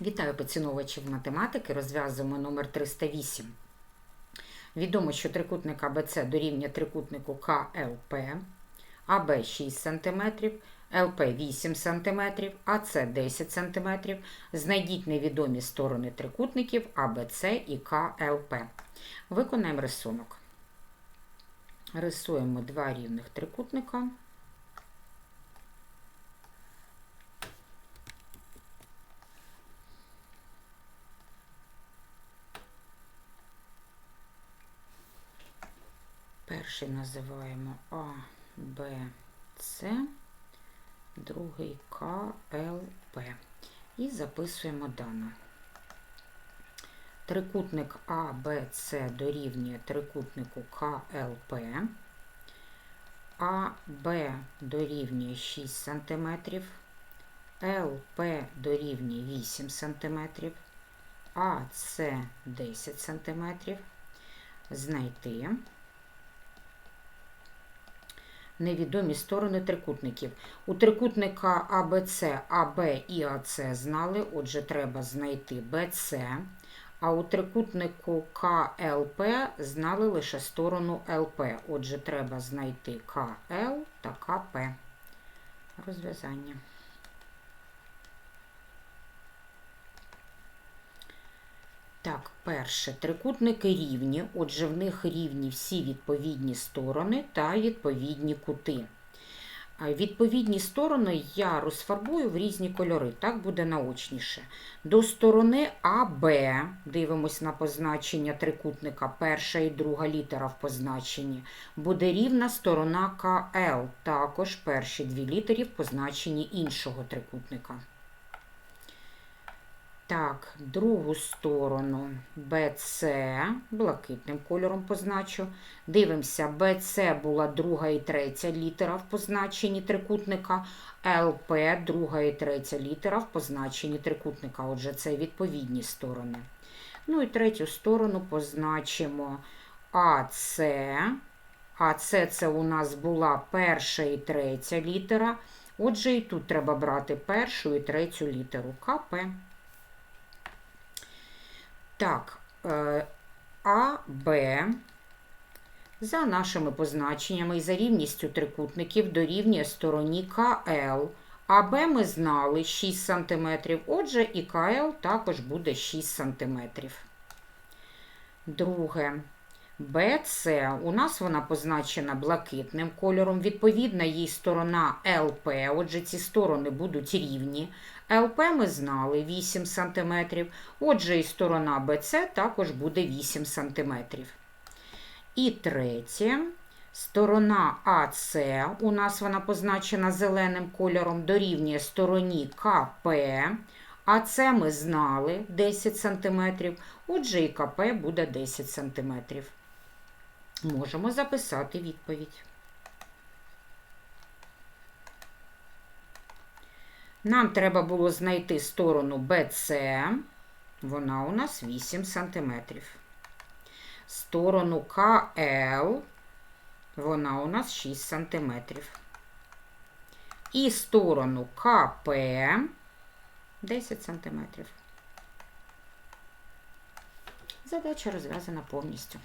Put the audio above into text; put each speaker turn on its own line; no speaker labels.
Вітаю поціновувачів математики. Розв'язуємо номер 308. Відомо, що трикутник АБЦ дорівнює трикутнику КЛП, АБ 6 см, ЛП 8 см, АЦ 10 см. Знайдіть невідомі сторони трикутників АБЦ і КЛП. Виконаємо рисунок. Рисуємо два рівних трикутника. Перший називаємо А, Б, С, другий К, Л, П. І записуємо дане. Трикутник А, Б, С дорівнює трикутнику КЛП. АБ дорівнює 6 см, ЛП дорівнює 8 см, АС 10 см. Знайти невідомі сторони трикутників. У трикутника АБЦ, АБ і АЦ знали, отже, треба знайти БЦ. А у трикутнику КЛП знали лише сторону ЛП. Отже, треба знайти КЛ та КП. Розв'язання. Так, перше, трикутники рівні, отже, в них рівні всі відповідні сторони та відповідні кути. Відповідні сторони я розфарбую в різні кольори, так буде наочніше. До сторони АБ, дивимось на позначення трикутника, перша і друга літера в позначенні, буде рівна сторона КЛ, також перші дві літери в позначенні іншого трикутника. Так, другу сторону BC, блакитним кольором позначу. Дивимося, BC була друга і третя літера в позначенні трикутника, LP друга і третя літера в позначенні трикутника. Отже, це відповідні сторони. Ну і третю сторону позначимо АС. АС це у нас була перша і третя літера. Отже, і тут треба брати першу і третю літеру КП. Так, е, А, Б за нашими позначеннями і за рівністю трикутників дорівнює стороні КЛ. АБ ми знали 6 см, отже, і КЛ також буде 6 см. Друге. БЦ у нас вона позначена блакитним кольором. Відповідна їй сторона ЛП, отже, ці сторони будуть рівні. ЛП ми знали 8 см, отже, і сторона БЦ також буде 8 см. І третє. Сторона АС, у нас вона позначена зеленим кольором, дорівнює стороні КП. А це ми знали 10 см, отже, і КП буде 10 см. Можемо записати відповідь. Нам треба було знайти сторону BC, вона у нас 8 см. Сторону КЛ, вона у нас 6 см. І сторону КП 10 см. Задача розв'язана повністю.